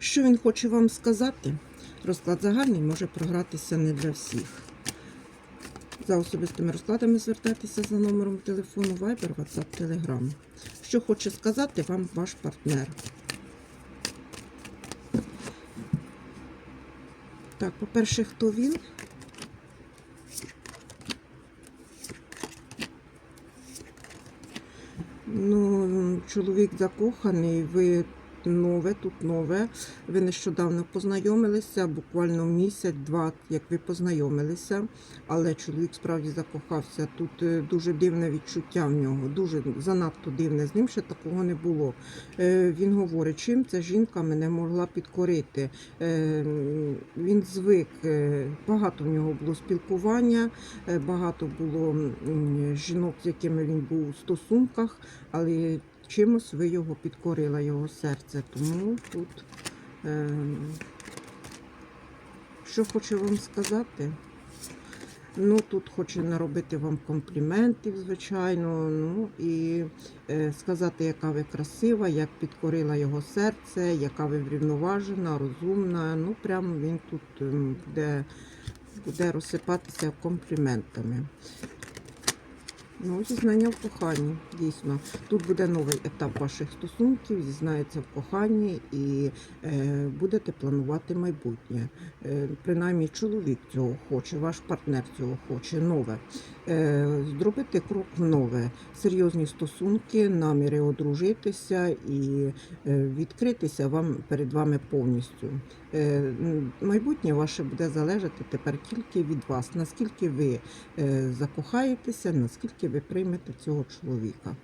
Що він хоче вам сказати? Розклад загальний може програтися не для всіх. За особистими розкладами звертайтеся за номером телефону Viber, WhatsApp, Telegram. Що хоче сказати вам ваш партнер? Так, по-перше, хто він? Ну, чоловік закоханий, ви нове, тут нове. Ви нещодавно познайомилися, буквально місяць-два, як ви познайомилися, але чоловік справді закохався. Тут е, дуже дивне відчуття в нього, дуже занадто дивне. З ним ще такого не було. Е, Він говорить, чим ця жінка мене могла підкорити. Е, Він звик, багато в нього було спілкування, багато було жінок, з якими він був у стосунках, але чимось ви його підкорила, його серце. Тому тут, е, що хочу вам сказати? Ну, тут хоче наробити вам компліментів, звичайно. Ну і е, сказати, яка ви красива, як підкорила його серце, яка ви врівноважена, розумна. Ну, прямо він тут ем, буде, буде розсипатися компліментами. Ну, зізнання в коханні, дійсно. Тут буде новий етап ваших стосунків, зізнається в коханні і е, будете планувати майбутнє. Е, принаймні, чоловік цього хоче, ваш партнер цього хоче, нове. Е, зробити крок в нове, серйозні стосунки, наміри одружитися і е, відкритися вам перед вами повністю. Е, майбутнє ваше буде залежати тепер тільки від вас, наскільки ви е, закохаєтеся, наскільки ви приймете цього чоловіка.